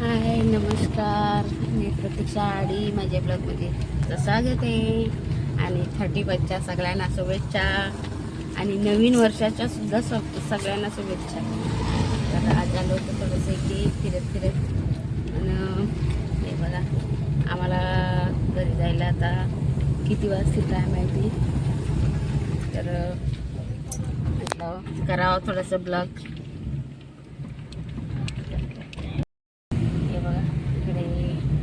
हाय नमस्कार. मी प्रतीक्षा आडी माझ्या ब्लॉगमध्ये तर स्वागत आहे. आणि थर्टी बसच्या सगळ्यांना शुभेच्छा. आणि नवीन वर्षाच्या सुद्धा सग सगळ्यांना शुभेच्छा. तर आज आलो होतो थोडंसं की फिरत फिरत. आणि हे बघा आम्हाला घरी जायला आता किती वाजतील काय माहिती तर म्हटलं करावं थोडंसं ब्लॉग हे बघा इकडे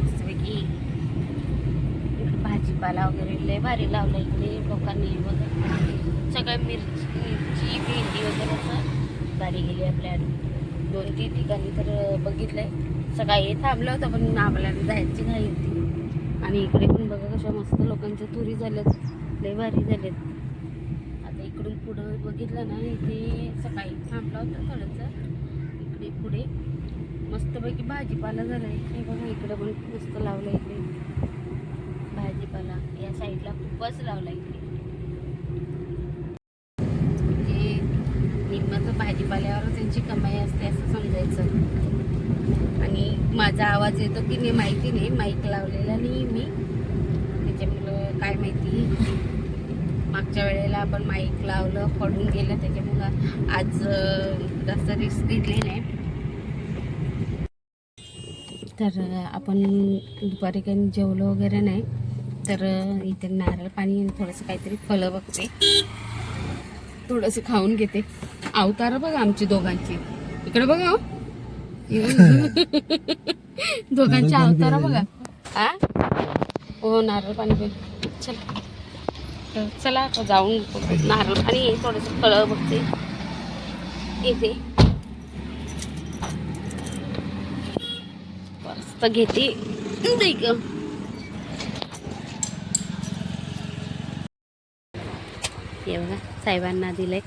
मस्तपैकी इकडे भाजीपाला वगैरे लय भारी लावला इकडे लोकांनी वगैरे. सगळ्या सगळं मिरची मिरची भेंडी वगैरे असं भारी गेली आपल्या दोन तीन ठिकाणी तर बघितलंय. सकाळी थांबलं होतं पण आपल्याला जायची घाई होती. आणि इकडे पण बघा कशा मस्त लोकांच्या तुरी झाल्यात लय भारी झाल्यात. आता इकडून पुढं बघितलं ना इथे सकाळी थांबला होता थोडंसं. इकडे पुढे मस्तपैकी भाजीपाला झाला आहे बघा इकडे पण मस्त लावलं इकडे. भाजीपाला या साईडला खूपच लावला इकडे. म्हणजे निम्म भाजीपाल्यावर त्यांची कमाई असते असं समजायचं. आणि माझा आवाज येतो की मी माहिती नाही माईक लावलेला नाही मी. त्याच्यामुळं काय माहिती. मागच्या वेळेला आपण माईक लावलं पडून गेलं त्याच्यामुळं आज जास्त रिस्क घेतली नाही. तर आपण दुपारी काही जेवलं वगैरे नाही. तर इथे नारळ पाणी थोडंसं काहीतरी फळं बघते. थोडंसं खाऊन घेते. अवतार बघा आमची दोघांची. इकडे बघा हो. दोघांची अवतार बघा. हा हो नारळ पाणी पिऊ चला. तर चला आता जाऊन बघू. नारळ पाणी थोडंसं फळं बघते. येते. मस्त घेते. ग. हे बघा साहेबांना दिलंय.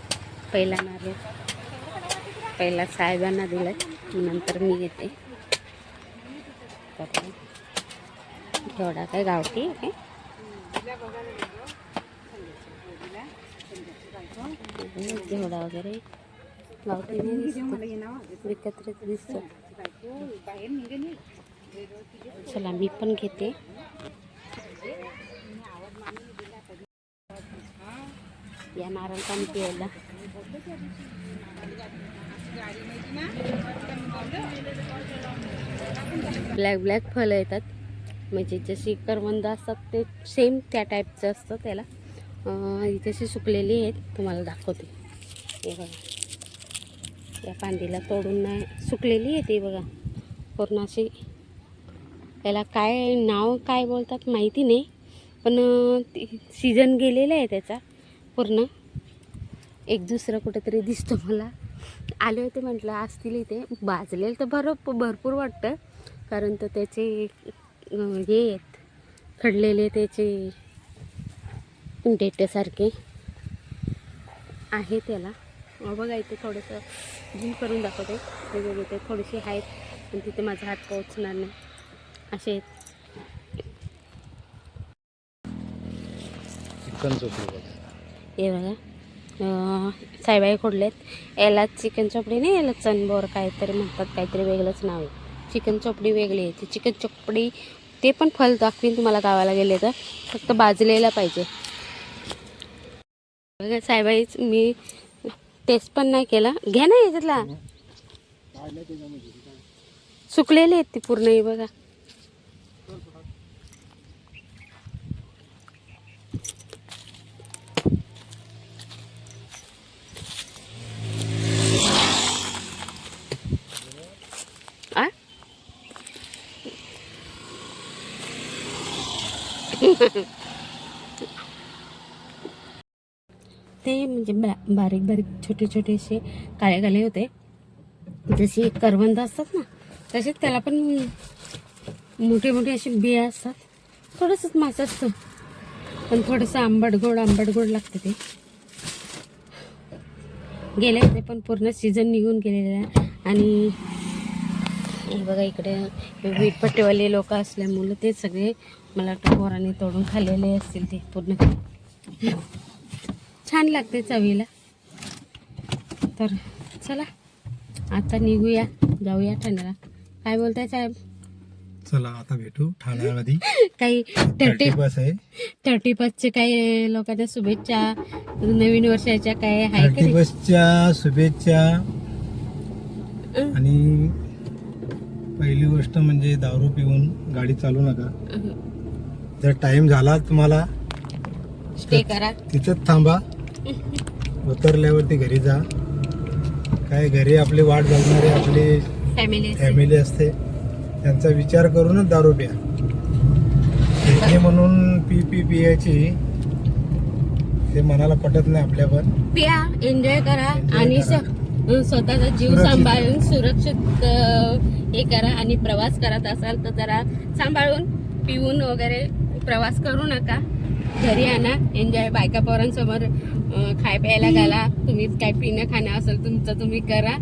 पहिला नारळ पहिला साहेबांना दिलंय. नंतर मी घेते तर एवढा काय गावठी आहे घेवडा वगैरे गावठी नाही दिसतो. चला मी पण घेते. या नारळ पाणी प्यायला ब्लॅक ब्लॅक फळं येतात. म्हणजे जशी करवंद असतात ते सेम त्या टाईपचं असतं त्याला. जशी तशी सुकलेली आहेत. तुम्हाला दाखवते. हे बघा. या फांदीला तोडून नाही सुकलेली आहे ती बघा. पूर्ण अशी त्याला काय नाव काय बोलतात माहिती नाही. पण सीझन गेलेला आहे त्याचा. पूर्ण. एक दुसरं कुठंतरी दिसतो मला. आले होते म्हटलं असतील इथे. भाजलेलं तर भर भरपूर वाटतं. कारण तर त्याचे हे आहेत. खडलेले त्याचे डेटेसारखे आहे त्याला. बघा इथे थोडंसं झूम करून दाखवते. वेगवेगळे ते थोडेसे आहेत. पण तिथे माझा हात पोहोचणार नाही. असे आहेत. चिकन चोपडी हे बघा. अं, साईबाई खोडलेत. याला चिकन चोपडी नाही याला चनबोर काहीतरी म्हणतात काहीतरी वेगळंच नाव आहे. चिकन चोपडी वेगळी आहे. ती चिकन चोपडी ते पण फल दाखवीन तुम्हाला गावाला गेले तर. फक्त भाजलेला पाहिजे. बघा साईबाई मी टेस्ट पण नाही केला. घ्या ना याच्यातला. सुकलेले आहेत ती पूर्ण हे बघा. ते म्हणजे बारीक बारीक छोटे छोटे असे काळे काळे होते. जशी करवंद असतात ना तसेच त्याला पण मोठे मोठे असे बिया असतात. थोडंसंच मास असतं. पण थोडंसं आंबट गोड आंबट गोड लागतं ते. गेले होते पण पूर्ण सीझन निघून गेलेले आहे. आणि हे बघा इकडे वीटपट्टीवाले लोक असल्यामुळं ते सगळे मला वाटतं पोरांनी तोडून खाल्लेले असतील ते पूर्ण. छान लागते चवीला. तर चला आता निघूया जाऊया ठाण्याला काय बोलताय साहेब? चला आता भेटू ठाण्यामध्ये. काही थर्टी बस आहे. थर्टी चे काही लोकांच्या शुभेच्छा नवीन वर्षाच्या काय आहे? बसच्या शुभेच्छा आणि पहिली गोष्ट म्हणजे दारू पिऊन गाडी चालू नका. जर टाइम झाला तुम्हाला स्टे करा. तिथंच थांबा. उतरल्यावरती घरी जा. काय घरी आपली वाट बघणारे आपली फॅमिली फॅमिली असते त्यांचा विचार करूनच दारू प्या. हे म्हणून पी पी पियाची ते मनाला पटत नाही आपल्या पण प्या एन्जॉय करा आणि स्वतःचा जीव सांभाळून सुरक्षित हे करा आणि प्रवास करत असाल तर जरा सांभाळून पिऊन वगैरे प्रवास करू नका. घरी आणा एन्जॉय. बायका पोरांसमोर खाय प्यायला घाला. तुम्ही काय पिणं खाणं असेल तुमचं तुम्ही करा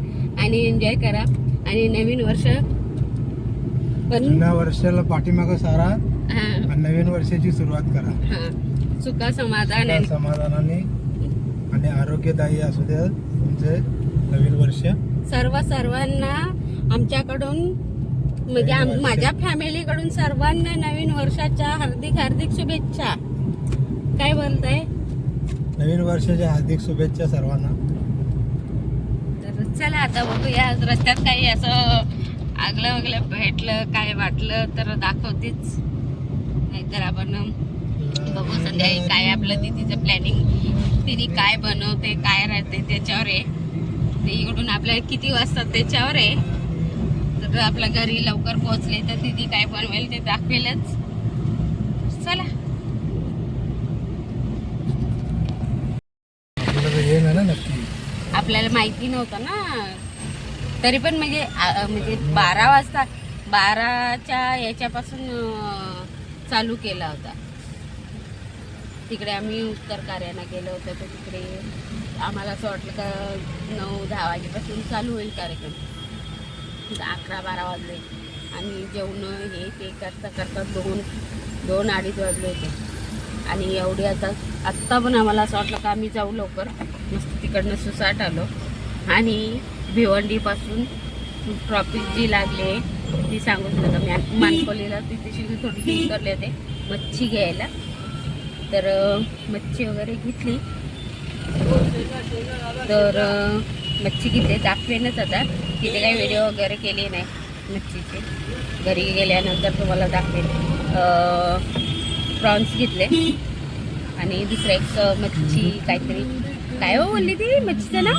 आणि एन्जॉय करा. आणि नवीन वर्ष पण वर्षाला पाठीमागं सारा हा, नवीन वर्षाची सुरुवात करा. हा, सुख समाधान समाधानाने आणि आरोग्यदायी असू द्या तुमचे नवीन वर्ष. सर्व सर्वांना आमच्याकडून म्हणजे. माझ्या फॅमिलीकडून सर्वांना नवीन वर्षाच्या हार्दिक हार्दिक शुभेच्छा. काय बोलताय? नवीन वर्षाच्या हार्दिक शुभेच्छा सर्वांना. तर चला आता बघूया रस्त्यात काही असं आगलं वगलं भेटलं काय वाटलं तर दाखवतेच. नाहीतर आपण बघू संध्याकाळी काय आपलं तिचं प्लॅनिंग तिने काय बनवते काय राहते त्याच्यावर आहे. ते इकडून आपल्याला किती वाजतात त्याच्यावर आहे. तर आपल्या घरी लवकर पोहोचले तर तिथे काय बनवेल ते दाखवेलच. चला. आपल्याला माहिती नव्हतं ना. तरी पण म्हणजे म्हणजे बारा वाजता बाराच्या याच्यापासून चालू केला होता. तिकडे आम्ही उत्तर कार्याला गेलो होतो तर तिकडे आम्हाला असं वाटलं का नऊ दहा वाजेपासून चालू होईल कार्यक्रम. अकरा बारा वाजले. आणि जेवण हे ते करता करता दोन दोन अडीच वाजले होते. आणि एवढी आता आत्ता पण आम्हाला असं वाटलं का आम्ही जाऊ लवकर. मस्त तिकडनं सुसाट आलो. आणि भिवंडीपासून ट्रॉफिक जी लागली ती सांगू शकतो का? मी मानकोलीला तिथे थोडी उतरले होते मच्छी घ्यायला. तर मच्छी वगैरे घेतली. तर मच्छी घेतली दाखवेनच आता. तिथे काही व्हिडिओ वगैरे केले नाही मच्छीचे. घरी गेल्यानंतर तुम्हाला दाखवेन. प्रॉन्स घेतले. आणि दुसरं एक मच्छी काहीतरी. काय हो बोलली ती? मच्छीचं नाव.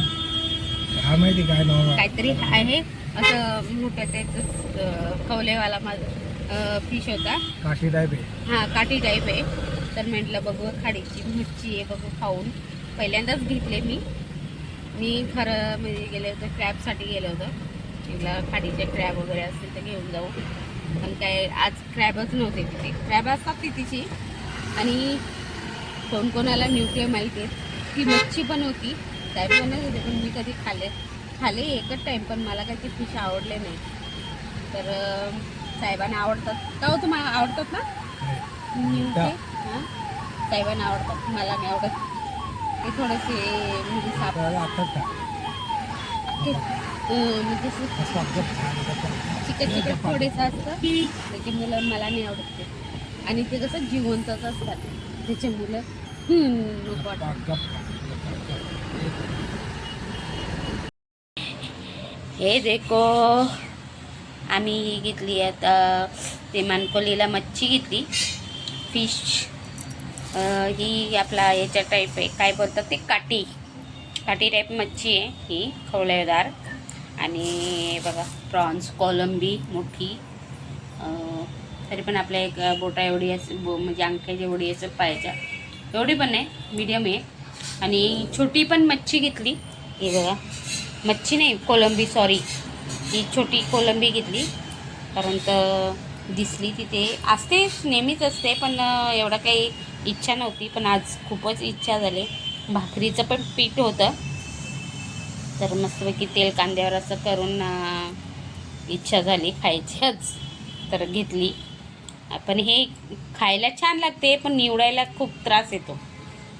काहीतरी आहे. असं मोठं त्याचं खवलेवाला माझा फिश होता. काठी टाईप आहे. हा काठी टाईप आहे. तर म्हटलं बघू खाडीची मच्छी आहे बघू खाऊन. पहिल्यांदाच घेतले मी. मी खरं म्हणजे गेले होते क्रॅबसाठी गेलं होतं. तिला खाडीचे क्रॅब वगैरे असतील तर घेऊन जाऊ. पण काय आज क्रॅबच नव्हते तिथे. क्रॅब असतात तिथेची. आणि कोण कोणाला न्यूट्रिय माहिती आहे. ती मच्छी पण होती. साहेब म्हणत होते पण मी कधी खाल्ले. खाल्ले एकच टाईम पण मला काही ते फिश आवडले नाही. तर साहेबांना आवडतात. का हो तुम्हाला आवडतात ना? न्यूट्री हां? साहेबांना आवडतात. मला नाही आवडत. ते थोडेसे म्हणजे साप म्हणजे. चिकट चिकट थोडेसं असतं. त्याच्यामुळं मला नाही आवडत ते. आणि ते कसं जिवंतच असतात. त्याच्यामुळं हम्म, नको. हे देखो आम्ही घेतली आता ते मानकोलीला मच्छी घेतली. फिश ही आपला याच्या टाईप आहे. काय बोलतात ते? काठी. काठी टाईप मच्छी आहे ही खवळेदार आणि बघा प्रॉन्स कोलंबी मोठी. तरी पण आपल्या एक बोटा एवढी असं बो म्हणजे अंगठ्याची एवढी असं पाहिजे. एवढी पण आहे मीडियम आहे. आणि छोटी पण मच्छी घेतली. हे बघा. मच्छी नाही कोलंबी सॉरी ही छोटी कोलंबी घेतली. कारण तर दिसली तिथे. असतेच नेहमीच असते पण एवढा एवढं काही इच्छा नव्हती पण आज खूपच इच्छा झाली. भाकरीचं पण पीठ होतं. तर मस्तपैकी तेल कांद्यावर असं करून इच्छा झाली खायचीच तर घेतली. पण हे खायला छान लागते पण निवडायला खूप त्रास येतो.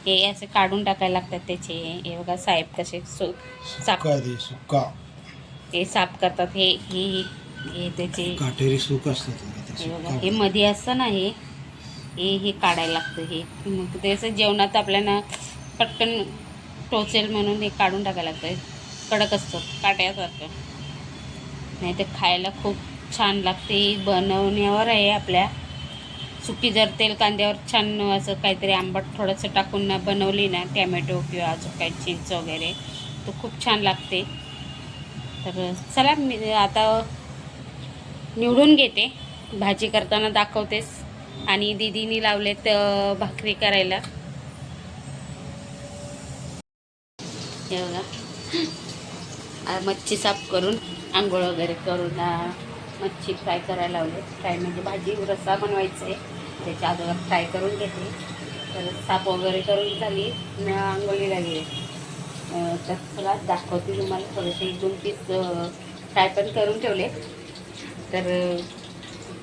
हे असे काढून टाकायला लागतात त्याचे. हे बघा साहेब कसे सो साफ सुका ते साफ करतात. हे ही हे त्याचे हे बघा. हे मध्ये असतं ना हे हे हे काढायला लागतं हे. मग ते असं जेवणात आपल्याला पटकन टोचेल म्हणून हे काढून टाकायला लागतं कडक असतं काट्यासारखं नाही तर खायला खूप छान लागते. बनवण्यावर आहे आपल्या. सुकी जर तेल कांद्यावर छान असं काहीतरी आंबट थोडंसं टाकून ना बनवली ना टॅमॅटो किंवा अजून काही चिंच वगैरे तो खूप छान लागते. तर चला मी आता निवडून घेते. भाजी करताना दाखवतेस. आणि दिदीनी लावलेत भाकरी करायला. हे बघा. मच्छी साफ करून आंघोळ वगैरे करून मच्छी फ्राय करायला लावले फ्राय म्हणजे भाजी रस्सा बनवायचा आहे त्याच्या अगोदर फ्राय करून घेते. तर साफ वगैरे करून झाली न आंघोळीला गेले तर चला दाखवते तुम्हाला. थोडेसे एक दोन पीस फ्राय पण करून ठेवले तर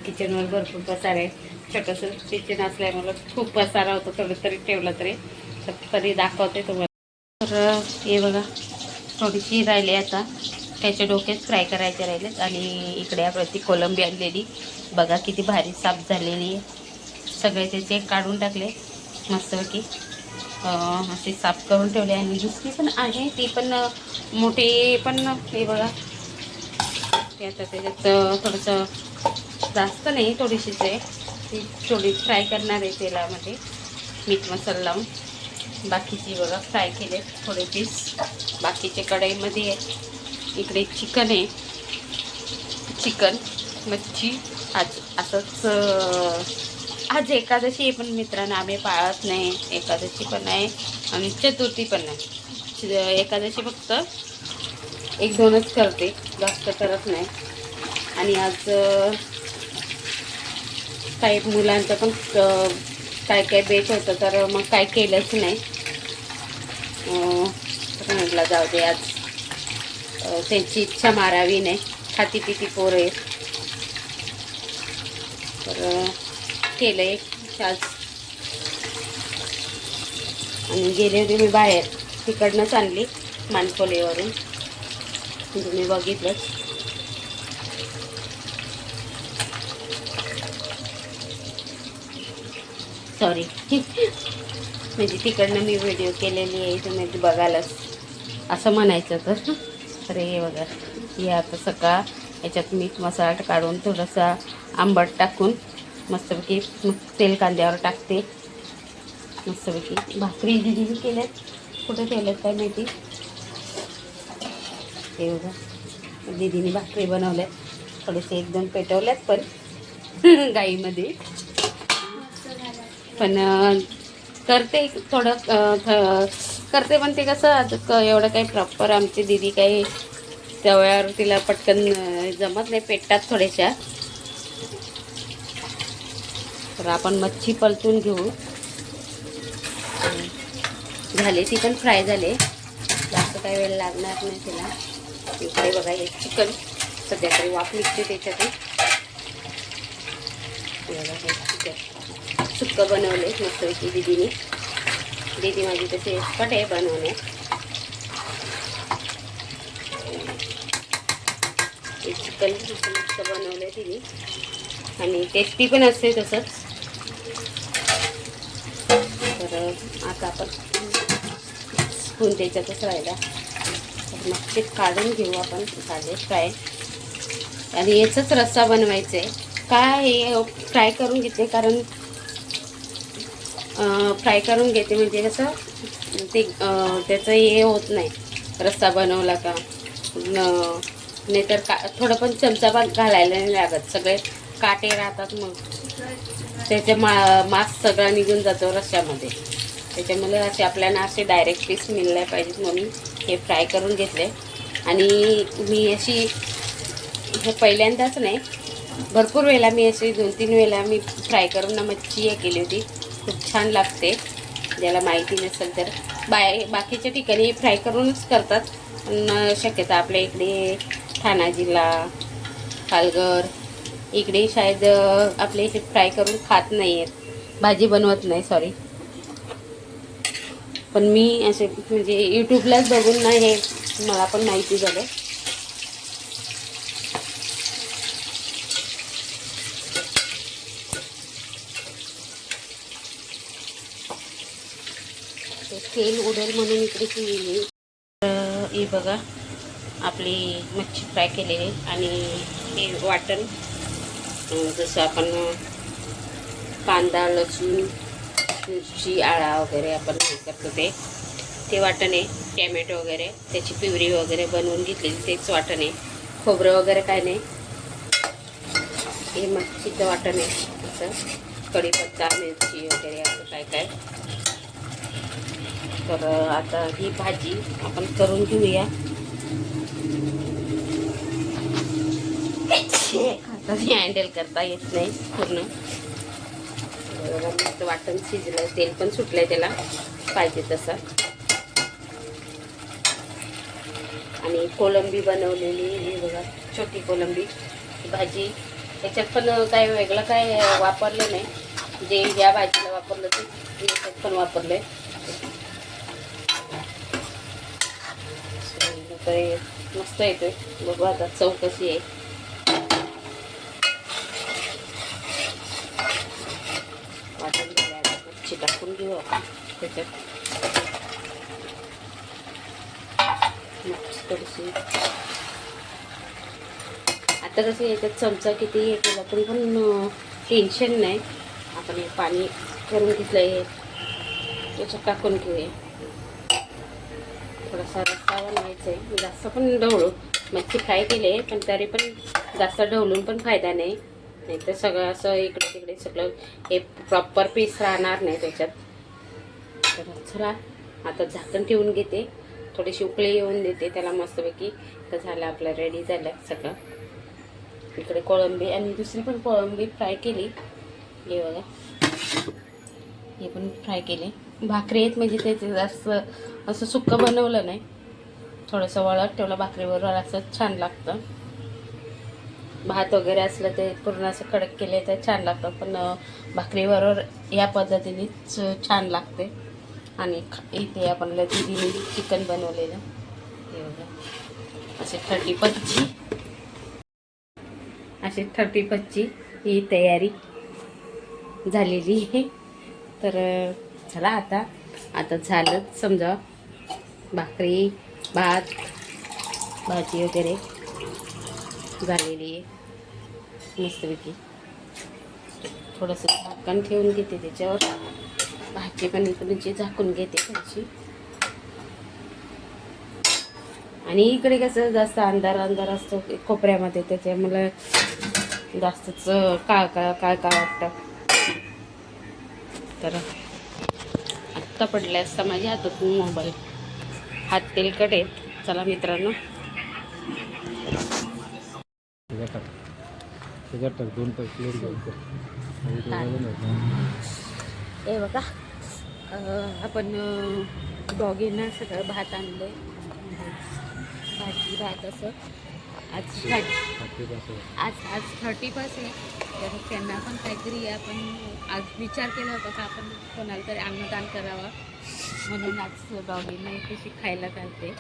किचनवर भरपूर पसार आहे. छोटंसं किचन असल्यामुळं खूप पसारा होतो थोडं तरी ठेवलं तरी. तरी दाखवते तुम्हाला. तर हे बघा थोडीशी राहिली आता. त्याचे डोकेच फ्राय करायचे राहिलेत आणि इकडे आपण ती कोलंबी आणलेली. बघा किती भारी साफ झालेली आहे. सगळे त्याचे काढून टाकले. मस्तपैकी असे साफ करून ठेवले. आणि दुसरी पण आहे ती पण मोठी पण हे बघा. ते आता त्याच्यात थोडंसं जास्त नाही थोडीशीच आहे ती थोडी फ्राय करणार आहे तेलामध्ये. मीठ मसाला लावून. बाकीची बघा फ्राय केले. थोडे पीस. बाकीचे कढईमध्ये इकडे चिकन आहे. चिकन मच्छी आज असंच आज एकादशी आहे पण मित्रांनो आम्ही पाळत नाही. एकादशी पण आहे आणि चतुर्थी पण नाही एकादशी फक्त एक दोनच करते. जास्त करत नाही. आणि आज काही मुलांचं पण काय काय बेच होतं तर मग काय केलंच नाही. म्हटलं जाऊ दे आज त्यांची इच्छा मारावी नाही. खाती पिती पोरं आहे तर केलं आहे आज. आणि गेले होते मी बाहेर. तिकडनंच आणली मानकोलीवरून तुम्ही म्हणजे बघितलंच. सॉरी म्हणजे तिकडनं मी व्हिडिओ केलेली आहे तुम्ही ती बघायलाच असं म्हणायचं तर तर हे बघा हे आता सकाळ. याच्यात मीठ मसाला काढून थोडासा आंबट टाकून मस्तपैकी मग तेल कांद्यावर टाकते. मस्तपैकी भाकरी दिदीने केल्यात. कुठं केल्यात काय माहिती? हे बघा. दिदीने भाकरी बनवल्यात. थोडेसे एक दोन पेटवल्यात पण. गाईमध्ये. पण करते थोडं थ- करते पण ते कसं आता क- एवढं काही प्रॉपर आमची दिदी काही तव्यावर तिला पटकन जमत नाही पेटतात थोड्याशा. तर आपण मच्छी पलटून घेऊ. झाले ती पण फ्राय झाले. जास्त काही वेळ लागणार नाही तिला. इकडे बघा हे चिकन. सध्या तरी वाफ निघते त्याच्यातून. बघा हे चिकन सुक्कं बनवले मस्तपैकी दिदीने. दीदी माझी तसे एक्सपर्ट आहे बनवण्यात चिकन मस्त बनवलं आहे तिने आणि टेस्टी पण असते तसंच. तर आता आपण स्पून त्याच्यातच राहिला. तर मग ते काढून घेऊ आपण काढले फ्राय. आणि याचाच रस्सा बनवायचा आहे काय हे फ्राय करून घेते कारण फ्राय करून घेते. म्हणजे कसं ते त्याचं हे होत नाही. रस्सा बनवला का न- नाहीतर का थोडं पण चमचा पण घालायला नाही लागत. सगळे काटे राहतात मग. त्याचे मा मास सगळा निघून जातो रश्श्यामध्ये त्याच्यामुळे असे आपल्याला असे डायरेक्ट पीस मिळले पाहिजेत म्हणून हे फ्राय करून घेतले. आणि मी अशी हे पहिल्यांदाच नाही भरपूर वेळेला मी अशी दोन तीन वेळेला मी फ्राय करून ना मच्छी हे केली होती. खूप छान लागते. ज्याला माहिती नसेल तर. बाय बाकीच्या ठिकाणी फ्राय करूनच करतात. पण शक्यता आपल्या इकडे ठाणा जिल्हा पालघर इकडे शायद आपल्या इथे फ्राय करून खात नाही आहेत भाजी बनवत नाही सॉरी पण मी असे म्हणजे यूट्यूबलाच बघून ना हे मला पण माहिती झालं तेल उडेल म्हणून इकडे केलेली. तर हे बघा आपली मच्छी फ्राय केलेली आणि हे वाटण. जसं आपण कांदा लसूण मिरची आळा वगैरे आपण हे करतो ते. ते वाटण आहे टॅमॅटो वगैरे त्याची पिवरी वगैरे बनवून घेतलेली तेच वाटण आहे. खोबरं वगैरे काय नाही. हे मच्छीचं वाटण आहे असं. कढीपत्ता मिरची वगैरे असं काय काय. तर आता ही भाजी आपण करून घेऊया. आता हँडल करता येत नाही पूर्ण. मस्त वाटण शिजलं तेल पण सुटलंय त्याला पाहिजे तसं. आणि कोलंबी बनवलेली हे बघा छोटी कोलंबी भाजी. त्याच्यात पण काय वेगळं काय वापरलं नाही. जे या भाजीला वापरलं ते याच्यात पण वापरलंय. तर मस्त येतोय बघू आता चौकशी आहे. वाटण मच्छी टाकून घेऊ आपण त्याच्यात. मच्छी थोडीशी आता कसं याच्यात चमचा किती हे केला तरी पण टेन्शन नाही. आपण हे पाणी करून घेतलं आहे त्याच्यात टाकून घेऊया. थोडासा रस्सा बनवायचा आहे जास्त पण ढवळू. मच्छी फ्राय केले पण तरी पण जास्त ढवळून पण फायदा नाही. नाही तर सगळं असं इकडे तिकडे सगळं हे प्रॉपर पीस राहणार नाही त्याच्यात. तर चला आता झाकण ठेवून घेते. थोडीशी उकळी येऊन देते त्याला मस्तपैकी. तर झालं आपलं रेडी झालं सगळं. इकडे कोळंबी आणि दुसरी पण कोळंबी फ्राय केली. हे बघा. हे पण फ्राय केले. भाकरी आहेत म्हणजे त्याचे जास्त असं सुक्कं बनवलं नाही. थोडंसं वळत ठेवलं भाकरीबरोबर असं छान लागतं. भात वगैरे असलं ते पूर्ण असं कडक केले तर छान लागतं पण भाकरीबरोबर या पद्धतीनेच छान लागते. आणि इथे आपण दिदीने चिकन बनवलेलं. ते बघा. असे थर्टी पच्ची. असे थर्टी पच्ची ही तयारी झालेली आहे. तर चला आता. आता झालं समजा भाकरी भात भाजी वगैरे झालेली आहे. मस्तपैकी. थोडंसं झाकण ठेवून घेते त्याच्यावर. भाजी पण इकडची झाकून घेते भाजी आणि इकडे कसं जास्त अंधार अंधार असतो कोपऱ्यामध्ये त्याच्यामुळे जास्तच काळ काळ काळ काळ वाटतं. तर आत्ता पडले असता माझ्या हातातून मोबाईल. हात तेलकट आहेत. चला मित्रांनो. त्याच्यात हे बघा. आपण डॉगींना सगळं भात आणलं भाजी भात असं. आज थर्टी आज आज थर्टीपासून तर त्यांना पण काहीतरी आपण आज विचार केला होता का आपण कोणाला तरी अन्नदान करावं. म्हणून आज डॉगींना कशी खायला घालते